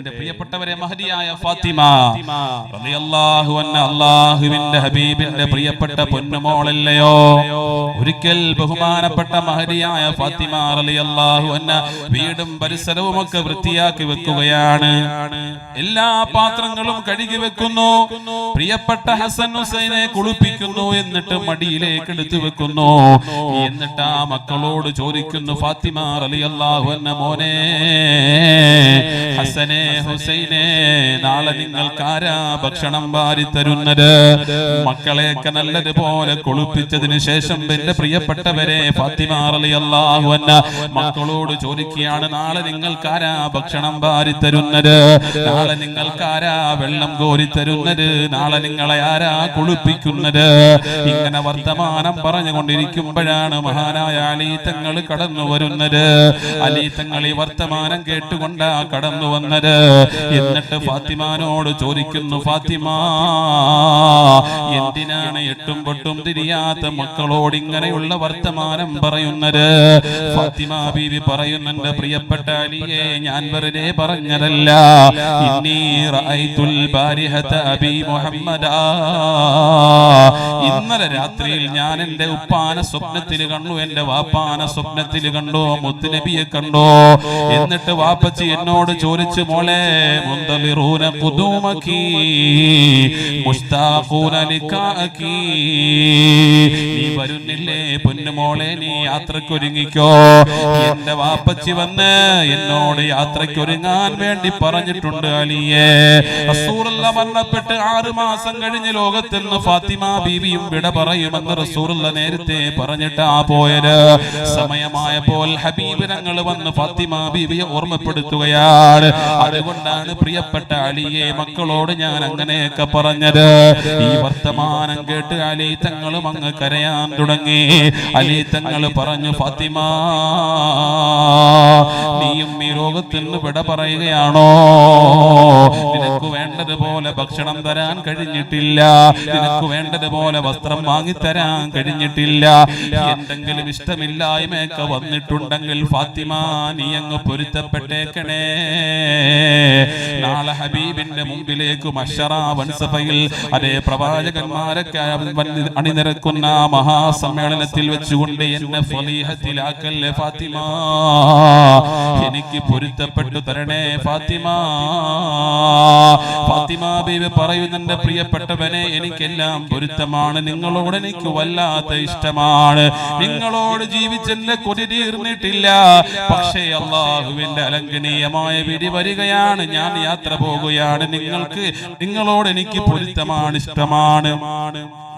എന്റെ പ്രിയപ്പെട്ടവരെ മഹതിയായ ഫാത്തിമ. റളിയല്ലാഹു അൻഹ അല്ലാഹുവിന്റെ ഹബീബിന്റെ പ്രിയപ്പെട്ട പൊന്നുമോളല്ലയോ? ഒരിക്കൽ ബഹുമാനപ്പെട്ട മഹതിയായ ഫാത്തിമ റളിയല്ലാഹു അൻഹ വീടും പരിസരവും ഒക്കെ വൃത്തിയാക്കി വെക്കുകയാണ്. എല്ലാ പാത്രങ്ങളും കഴുകി വെക്കുന്നു. പ്രിയപ്പെട്ട ഹസൻ ഹുസൈനെ കുളിപ്പിക്കുന്നു എന്നിട്ട് മടിയിലേക്ക് എടുത്തു വെക്കുന്നു. എന്നിട്ട് ആ മക്കളോട് ചോദിക്കുന്നു ഫാത്തിമ റളിയല്ലാഹു അൻഹ മോനെ. ഹസനെ ഹുസൈനെ നാളെ നിങ്ങൾക്കാരാ ഭക്ഷണം വാരി തരുന്നത്? മക്കളെയൊക്കെ നല്ലതുപോലെ കുളിപ്പിച്ചതിന് ശേഷം എന്റെ പ്രിയപ്പെട്ടവരെ ഫാത്തിമ റളിയല്ലാഹു അൻഹ മക്കളോട് ചോദിക്കുകയാണ് നാളെ നിങ്ങൾക്കാരാ ഭക്ഷണം വാരി തരുന്നത്? നാളെ നിങ്ങൾക്കാരാ വെള്ളം കോരി തരുന്നത്? നാളെ നിങ്ങളെ ആരാ കുളിപ്പിക്കുന്നത്? ഇങ്ങനെ വർത്തമാനം പറഞ്ഞുകൊണ്ടിരിക്കുമ്പോഴാണ് മഹാനായ അലീത്തങ്ങൾ കടന്നു വരുന്നത് അലീത്തങ്ങൾ ഈ വർത്തമാനം കേട്ടുകൊണ്ടാ കടന്നു വന്നത് എന്നിട്ട് ഫാത്തിമാനോട് ചോദിക്കുന്നു ഫാത്തിമ എന്തിനാണ് എട്ടും പൊട്ടും തിരിയാത്ത മക്കളോട് ഇങ്ങനെയുള്ള വർത്തമാനം പറയുന്നത്? ഫാത്തിമ ബീവി പറയുന്നുണ്ട് പ്രിയപ്പെട്ട അലിയെ ഞാൻ വെറുതെ പറഞ്ഞതല്ല. ഇന്നലെ രാത്രിയിൽ ഞാൻ എന്റെ ഉപ്പാന സ്വപ്നത്തിൽ കണ്ടു എന്റെ വാപ്പാന സ്വപ്നത്തിൽ കണ്ടു മുത്തുനബിയെ കണ്ടോ. എന്നിട്ട് വാപ്പച്ചി എന്നോട് ചോദിച്ചു മോളെ മുന്തലിറൂന പുതുമക്കി മുസ്താഖൂന لقائك നീ വരുന്നില്ലേ നീ എന്റെ വാപ്പച്ചി വന്ന് എന്നോട് യാത്രക്കൊരുങ്ങാൻ വേണ്ടി പറഞ്ഞിട്ടുണ്ട് അലിയെ. മരണപ്പെട്ട് ആറ് മാസം കഴിഞ്ഞ് ലോകത്തിൽ നിന്ന് ഫാത്തിമ ബീവിയും വിട പറയുമെന്ന് റസൂറുള്ള നേരത്തെ പറഞ്ഞിട്ടാ പോയത്. സമയമായപ്പോൾ ഹബീബ് ഞങ്ങൾ വന്ന് ഫാത്തിമ ബീവിയെ ഓർമ്മപ്പെടുത്തുകയാണ്. അതുകൊണ്ടാണ് പ്രിയപ്പെട്ട അലിയെ മക്കളോട് ഞാൻ അങ്ങനെയൊക്കെ പറഞ്ഞത്. ഈ വർത്തമാനം കേട്ട് അലി തങ്ങളും അങ്ങ് കരയാൻ തുടങ്ങി. അലി തങ്ങൾ പറഞ്ഞു ഫാത്തിമ നീയും ഈ രോഗത്തിൽ നിന്ന് വിട പറയുകയാണോ? നിനക്ക് വേണ്ടതുപോലെ ഭക്ഷണം തരാൻ കഴിഞ്ഞിട്ടില്ല. നിനക്ക് വേണ്ടതുപോലെ വസ്ത്രം വാങ്ങിത്തരാൻ കഴിഞ്ഞിട്ടില്ല. എന്തെങ്കിലും ഇഷ്ടമില്ലായ്മയൊക്കെ വന്നിട്ടുണ്ടെങ്കിൽ ഫാത്തിമ നീ അങ്ങ് പൊരുത്തപ്പെട്ടേക്കണേ. നാളെ ഹബീബിന്റെ മുമ്പിലേക്ക് മഷറ വൻസഭയിൽ അതേ പ്രവാചകന്മാരൊക്കെ അണിനിരക്കുന്ന മഹാസമ്മേളനത്തിൽ വെച്ചുകൊണ്ട് എന്നെ ഫലീഹത്തിലാക്കല്ലേ ഫാത്തിമ? എനിക്ക് പൊരുത്തപ്പെട്ടു തരണേ ഫാത്തിമ. ഫാത്തിമ ബീവി പറയുന്നുണ്ട് പ്രിയപ്പെട്ടവനെ എനിക്കെല്ലാം പൊരുത്തമാണ്. നിങ്ങളോട് എനിക്ക് വല്ലാത്ത ഇഷ്ടമാണ്. നിങ്ങളോട് ജീവിച്ചെന്റെ കൊതി തീർന്നിട്ടില്ല. പക്ഷേ അള്ളാഹുവിന്റെ അലംഘനീയമായ വിധി വരികയാണ്. ഞാൻ യാത്ര പോകുകയാണ്. നിങ്ങൾക്ക് നിങ്ങളോട് എനിക്ക് പൊരുത്തമാണ് ഇഷ്ടമാണ്.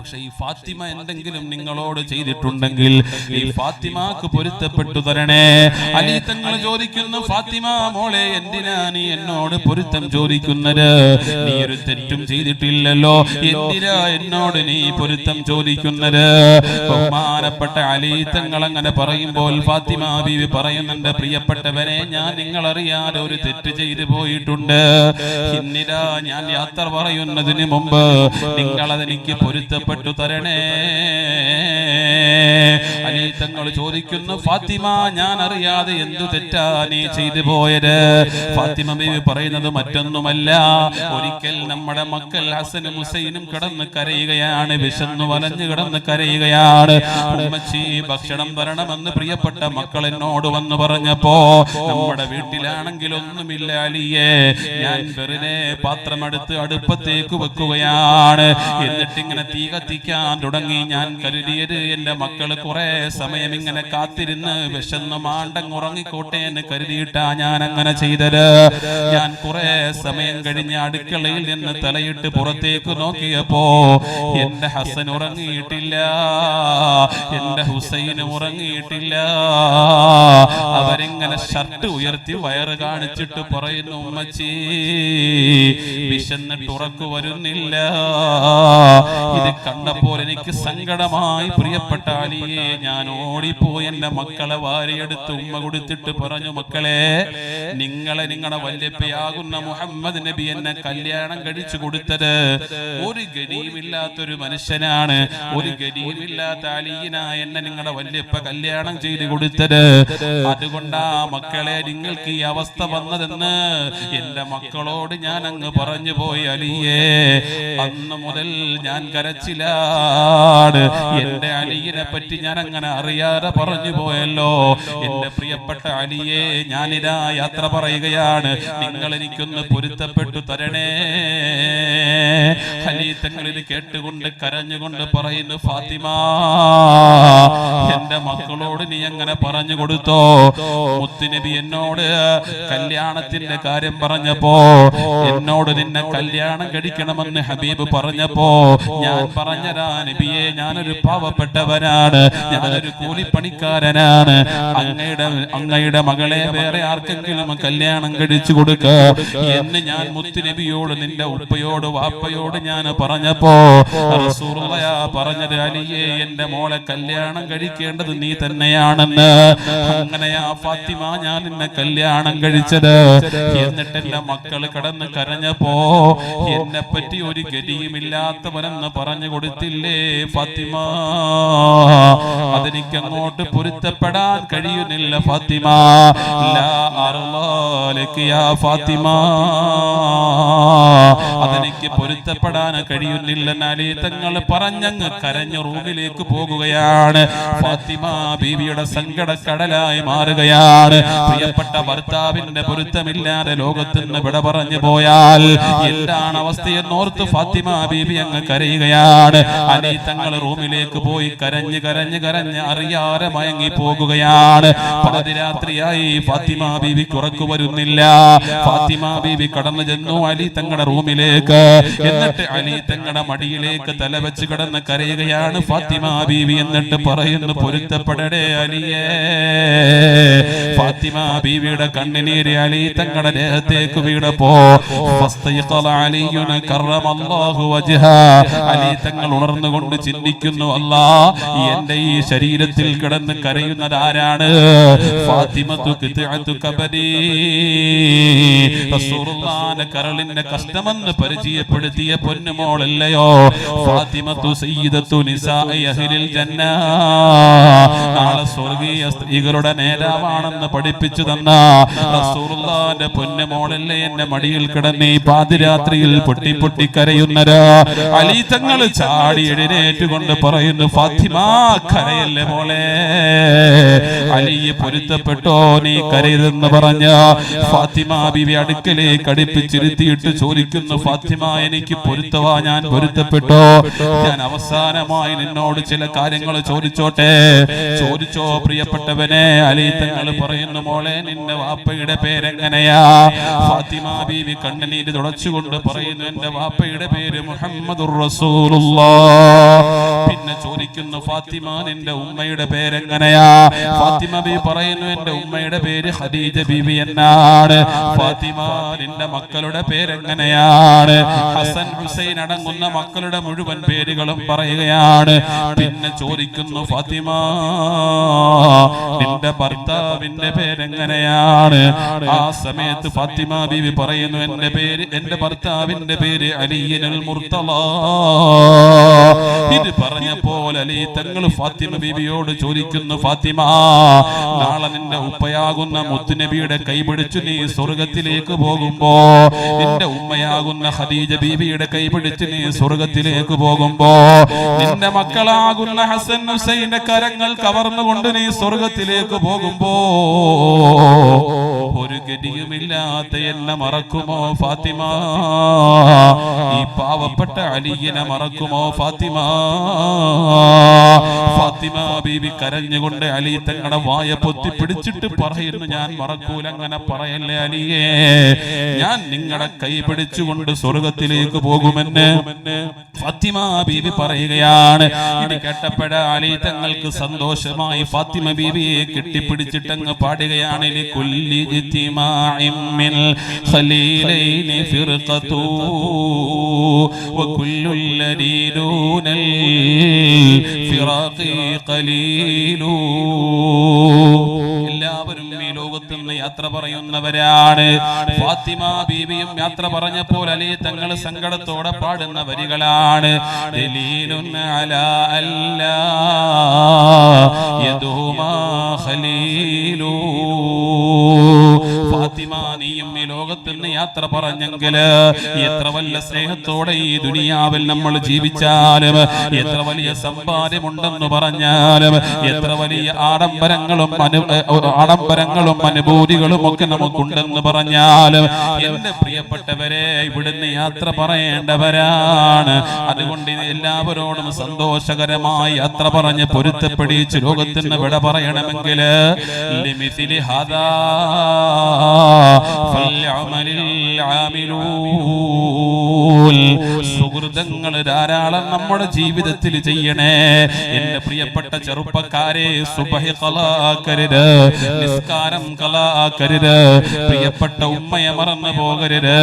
പക്ഷെ ഈ ഫാത്തിമ എന്തെങ്കിലും നിങ്ങളോട് ചെയ്തിട്ടുണ്ടെങ്കിൽ ഈ ഫാത്തിമാക്ക് പൊരുത്തപ്പെട്ടു തരണേ. അലി തങ്ങൾ ചോദിക്കുന്നു ഫാത്തിമ മോളെ എന്തിനാ നീ എന്നോട് പൊരുത്തം ചോദിക്കുന്നത്? നീ ഒരു തെറ്റും ചെയ്തിട്ടില്ലല്ലോ. എന്തിനാ എന്നോട് നീ പൊരുത്തം ചോദിക്കുന്നത്? ബഹുമാനപ്പെട്ട അലി തങ്ങൾ അങ്ങനെ പറയുമ്പോൾ ഫാത്തിമ ബീവി പറയുന്നുണ്ട് പ്രിയപ്പെട്ടവരെ ഞാൻ നിങ്ങൾ അറിയാതെ ഒരു തെറ്റ് ചെയ്തു പോയിട്ടുണ്ട്. ഇന്നിരാ ഞാൻ യാത്ര പറയുന്നതിന് മുമ്പ് നിങ്ങളതെനിക്ക് പൊരുത്തപ്പെട്ടു തരണേ. അനീത്തങ്ങൾ ചോദിക്കുന്നു ഫാത്തിമ ഞാൻ അറിയാതെ എന്തു തെറ്റാ നീ ചെയ്തു പോയത്? ഫാത്തിമ ബീവി പറയുന്നത് മറ്റൊന്നുമല്ല. ഒരിക്കൽ നമ്മുടെ മക്കൾ ഹസനും ഹുസൈനും കിടന്ന് കരയുകയാണ്. വിശന്നു വലഞ്ഞു കിടന്ന് കരയുകയാണ്. ഉമ്മച്ചി ഭക്ഷണം വരണമെന്ന് പ്രിയപ്പെട്ട മക്കൾ എന്നോട് വന്ന് പറഞ്ഞപ്പോ നമ്മുടെ വീട്ടിലാണെങ്കിൽ ഒന്നുമില്ല അലിയെ. ഞാൻ വെറുതെ പാത്രമെടുത്ത് അടുപ്പത്തേക്ക് വെക്കുകയാണ്. എന്നിട്ടിങ്ങനെ തീ കത്തിക്കാൻ തുടങ്ങി. ഞാൻ കരുതിയത് എന്റെ മക്കൾ കുറെ സമയം ഇങ്ങനെ കാത്തിരുന്ന് വിശന്ന് മാണ്ടങ് ഉറങ്ങിക്കോട്ടെ എന്ന് കരുതിയിട്ടാ ഞാൻ അങ്ങനെ ചെയ്തത്. ഞാൻ കുറെ സമയം കഴിഞ്ഞ് അടുക്കളയിൽ നിന്ന് തലയിട്ട് പുറത്തേക്ക് നോക്കിയപ്പോ എന്റെ ഹസൻ ഉറങ്ങിയിട്ടില്ല. എന്റെ ഹുസൈൻ ഉറങ്ങിയിട്ടില്ല. അവരിങ്ങനെ ഷർട്ട് ഉയർത്തി വയറ് കാണിച്ചിട്ട് പറയുന്നു ഉമ്മച്ചി വിശന്നിട്ട് ഉറക്കു വരുന്നില്ല. ഇത് കണ്ടപ്പോൾ എനിക്ക് സങ്കടമായി പ്രിയപ്പെട്ട ഞാൻ ഓടിപ്പോയി എന്റെ മക്കളെ വാരിയെടുത്ത് ഉമ്മ കൊടുത്തിട്ട് പറഞ്ഞു മക്കളെ നിങ്ങളെ നിങ്ങളുടെ വല്യപ്പയാകുന്ന മുഹമ്മദ് നബി എന്നെ കല്യാണം കഴിച്ചു കൊടുത്തത് ഒരു ഗതിയുമില്ലാത്തൊരു മനുഷ്യനാണ്. ഒരു ഗതിയുമില്ലാത്ത അലീന എന്നെ നിങ്ങളുടെ വല്യപ്പ കല്യാണം ചെയ്ത് കൊടുത്തത്. അതുകൊണ്ടാ മക്കളെ നിങ്ങൾക്ക് ഈ അവസ്ഥ വന്നതെന്ന് എന്റെ മക്കളോട് ഞാൻ അങ്ങ് പറഞ്ഞു പോയി അലിയേ അന്ന് മുതൽ ഞാൻ കരച്ചിലാണ് എന്റെ അലിയിനെ പറ്റി ഞാൻ അങ്ങനെ അറിയാതെ പറഞ്ഞു പോയല്ലോ. എന്റെ പ്രിയപ്പെട്ട അലിയെ ഞാനിതാ യാത്ര പറയുകയാണ്. നിങ്ങൾ എനിക്കൊന്ന് പൊരുത്തപ്പെട്ടു തരണേ. ഹലീത്തങ്ങളിൽ കേട്ടുകൊണ്ട് കരഞ്ഞുകൊണ്ട് പറയുന്നു ഫാത്തിമ എന്റെ മക്കളോട് നീ അങ്ങനെ പറഞ്ഞു കൊടുത്തോ? മുത്തുനബി എന്നോട് കല്യാണത്തിന്റെ കാര്യം പറഞ്ഞപ്പോ എന്നോട് നിന്നെ കല്യാണം കഴിക്കണമെന്ന് ഹബീബ് പറഞ്ഞപ്പോ ഞാൻ പറഞ്ഞതാ നബിയെ ഞാനൊരു പാവപ്പെട്ടവനാണ്. ഞാനൊരു കൂലിപ്പണിക്കാരനാണ്. അങ്ങയുടെ അങ്ങയുടെ മകളെ വേറെ ആർക്കെങ്കിലും കല്യാണം കഴിച്ചു കൊടുക്ക. എന്ന് ഞാൻ മുത്തുനബിയോട് നിന്റെ ഉപ്പയോട് വാപ്പയോട് ഞാൻ പറഞ്ഞപ്പോ പറഞ്ഞത് അലിയെ എന്റെ മോളെ കല്യാണം കഴിക്കേണ്ടത് നീ തന്നെയാണെന്ന്. അങ്ങനെയാ ഫാത്തിമ ഞാൻ നിന്നെ കല്യാണം കഴിച്ചത്. എന്നിട്ട് എന്റെ മക്കൾ കടന്ന് കരഞ്ഞപ്പോ എന്നെ പറ്റി ഒരു ഗതിയുമില്ലാത്തവനെന്ന് പറഞ്ഞു കൊടുത്തില്ലേ ഫാത്തിമ? അതെനിക്ക് അങ്ങോട്ട് പൊരുത്തപ്പെടാൻ കഴിയുന്നില്ല ഫാത്തിമ. ഫാത്തിമ. അതെനിക്ക് പൊരുത്തപ്പെടാൻ കഴിയുന്നില്ല. നാലി തങ്ങൾ പറഞ്ഞങ്ങ് കരഞ്ഞു റൂമിലേക്ക് പോകുകയാണ്. ഫാത്തിമ ബീവിയുടെ സങ്കട സങ്കടക്കടലായി മാറുകയാണ്. പ്രിയപ്പെട്ട ഭർത്താവിന്റെ പൊരുത്തമില്ലാതെ ലോകത്ത് നിന്ന് വിട പറഞ്ഞു പോയാൽ എന്താണ് അവസ്ഥയെന്നോർത്ത് ഫാത്തിമ ബീവി അങ്ങ് കരയുകയാണ്. അലി തങ്ങൾ റൂമിലേക്ക് പോയി കരഞ്ഞ് കരഞ്ഞ് കരഞ്ഞ് അറിയാതെ മയങ്ങി പോകുകയാണ് പതിരാത്രിയായി ഫാത്തിമ ബീവി ഉറക്കു വരുന്നില്ല. ഫാത്തിമ ബീവി കടന്നു ചെന്നു അലി തങ്ങളുടെ റൂമിലേക്ക്. എന്നിട്ട് അലി തങ്ങളുടെ മടിയിലേക്ക് തല വെച്ച് കിടന്ന് കരയുകയാണ് ഫാത്തിമ ബീവി എന്നിട്ട് പറയുന്നു പൊരുത്തപ്പെടടേ അലിയേ. ഫാത്തിമ ബീവിയുടെ കണ്ണിനീര് അലി തങ്ങളുടെ ദേഹത്തേക്ക് വജ്ഹ. അലി തങ്ങൾ ഉണർന്നുകൊണ്ട് ചിന്തിക്കുന്നു അല്ല എന്റെ ഈ ശരീരത്തിൽ കിടന്ന് കരയുന്നത് ആരാണ്? കരളിന്റെ കഷ്ടമെന്ന് പരിചയപ്പെടുത്തിയ പൊന്നുമോളല്ലയോ? ഫാത്തിമത്തു സയ്യിദത്തു നിസാഇ അഹ്ലിൽ ജന്ന. നാളെ സ്വർഗീയ സ്ത്രീകളുടെ നേതാവാണെന്ന് പഠിപ്പിച്ചു തന്ന റസൂലുള്ളാഹിന്റെ പൊന്നുമോളല്ലേ എന്റെ മടിയിൽ കിടന്ന് പാതിരാത്രിയിൽ പൊട്ടി പൊട്ടി കരയുന്നത് അലി തങ്ങൾ ചാടി എഴുന്നേറ്റുകൊണ്ട് പറയുന്നു ഫാത്തിമ കരയല്ലേ മോളെ? അലിയെ പൊരുത്തപ്പെട്ടോ നീ കരയതെന്ന് പറഞ്ഞ ഫാത്തിമ ബിവി അടുക്കലേക്ക് അടുപ്പിച്ചിരുത്തിയിട്ട് ചോദിക്കുന്നു ഫാത്തിമ എനിക്ക് പൊരുത്തവാ ഞാൻ പൊരുത്തപ്പെട്ടോ? ഞാൻ അവസാനമായി നിന്നോട് ചില കാര്യങ്ങൾ ചോദിച്ചോട്ടെ? ചോദിച്ചോ പ്രിയപ്പെട്ടവനെ? അലി തങ്ങൾ പറയുന്നു മോളെ നിന്റെ വാപ്പയുടെ പേരെങ്ങനെയാ? ഫാത്തിമ ബിവി കണ്ണുനീര് തുടച്ചുകൊണ്ട് പറയുന്നു എന്റെ വാപ്പയുടെ പേര് മുഹമ്മദ് റസൂലുള്ളാഹ് പിന്നെ ചോദിക്കുന്നു ഫാത്തിമ നിന്റെ ഉമ്മയുടെ പേരെങ്ങനെയാ? ഫാത്തിമ ബി പറയുന്നു എന്റെ ഉമ്മയുടെ പേര് ഹദീജ ബീബി എന്നാണ്. ഫാത്തിമ നിന്റെ മക്കളുടെ പേരെങ്ങനെയാണ്? ഹസൻ ഹുസൈൻ അടങ്ങുന്ന മക്കളുടെ മുഴുവൻ പേരുകളും പറയുകയാണ്. പിന്നെ ചോദിക്കുന്നു ഫാത്തിമ നിന്റെ ഭർത്താവിന്റെ പേരെങ്ങനെയാണ്? ആ സമയത്ത് ഫാത്തിമ ബിബി പറയുന്നു എന്റെ പേര് എന്റെ ഭർത്താവിന്റെ പേര് അലിയനൽ മുർത്തള ഇത് പറഞ്ഞപ്പോൾ അലി തങ്ങൾ ഫാത്തിമ ബീവിയോട് ചോദിക്കുന്നു ഫാത്തിമ നാളെ നിന്റെ ഉപ്പയാകുന്ന മുത്തുനബിയുടെ കൈപിടിച്ചു നീ സ്വർഗത്തിലേക്ക് പോകുമ്പോ നിന്റെ ഉമ്മയാകുന്ന ഖദീജ ബീവിയുടെ കൈപിടിച്ച് നീ സ്വർഗത്തിലേക്ക് പോകുമ്പോ നിന്റെ മക്കളാകുന്ന ഹസൻ ഹുസൈന്റെ കരങ്ങൾ കവർന്നുകൊണ്ട് നീ സ്വർഗത്തിലേക്ക് പോകുമ്പോ ഒരു ഗതിയുമില്ലാത്ത എന്നെ മറക്കുമോ ഫാത്തിമ? ഈ പാവപ്പെട്ട അലിയനെ മറക്കുമോ ഫാത്തിമ. ഫാത്തിമ ബീബി കരഞ്ഞുകൊണ്ട് അലി തങ്ങളുടെ വായ പൊത്തി പിടിച്ചിട്ട് പറയുന്നു ഞാൻ മറക്കൂല അങ്ങനെ പറയല്ലേ അലിയേ. ഞാൻ നിങ്ങളെ കൈ പിടിച്ചുകൊണ്ട് സ്വർഗത്തിലേക്ക് പോകുമെന്ന് ഫാത്തിമ ബീബി പറയുകയാണ്. ഇത് കേട്ടപ്പോഴ അലി തങ്ങൾക്ക് സന്തോഷമായി ഫാത്തിമ ബീബിയെ കെട്ടിപ്പിടിച്ചിട്ടങ്ങ് പാടുകയാണ്. ഖലീലൈനി الذي دون الفراق قليل എല്ലാവരും ഈ ലോകത്ത് നിന്ന് യാത്ര പറയുന്നവരാണ് ഫാത്തിമ ബീവിയും യാത്ര പറഞ്ഞപ്പോൾ അലി തങ്ങൾ സങ്കടത്തോടെ പാടുന്ന വരികളാണ് ദലീലുൻ അലാ അല്ലാ യദൂമാ ഖലീലൂ ഫാത്തിമ ഈ ലോകത്തിൽ നിന്ന് യാത്ര പറഞ്ഞെങ്കിൽ എത്ര വലിയ സ്നേഹത്തോടെ ഈ ദുനിയാവിൽ നമ്മൾ ജീവിച്ചാലും എത്ര വലിയ സമ്പാദ്യമുണ്ടെന്ന് പറഞ്ഞാലും എത്ര വലിയ ആഡംബരങ്ങളും ആഡംബരങ്ങളും അനുഭൂതികളും ഒക്കെ നമുക്കുണ്ടെന്ന് പറഞ്ഞാലും എന്റെ പ്രിയപ്പെട്ടവരെ ഇവിടുന്ന് യാത്ര പറയേണ്ടവരാണ്. അതുകൊണ്ട് എല്ലാവരോടും സന്തോഷകരമായി യാത്ര പറഞ്ഞ് പൊരുത്തപ്പെടിച്ച് ലോകത്തിന് വിട പറയണമെങ്കിൽ ലിമിസിലി ഹദാ فليعمل العاملون. സുഹൃതങ്ങൾ ധാരാളം നമ്മുടെ ജീവിതത്തിൽ ചെയ്യണേ. എന്റെ പ്രിയപ്പെട്ട ചെറുപ്പക്കാരെ സുബഹി കലാക്കരുത് നിസ്കാരം കലാക്കരുത്. പ്രിയപ്പെട്ട ഉമ്മയെ മറന്നു പോകരുത്.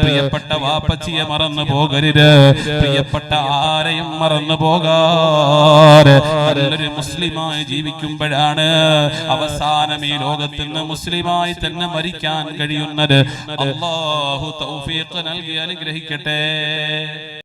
പ്രിയപ്പെട്ട വാപ്പച്ചിയെ മറന്നു പോകരുത്. പ്രിയപ്പെട്ട ആരെയും മറന്നു പോകാറ് മുസ്ലിമായി ജീവിക്കുമ്പോഴാണ് അവസാനം ഈ ലോകത്തിൽ നിന്ന് മുസ്ലിമായി തന്നെ മരിക്കാൻ കഴിയുന്നത്. അള്ളാഹു തൗഫീഖ് നൽകി അനുഗ്രഹിക്കട്ടെ.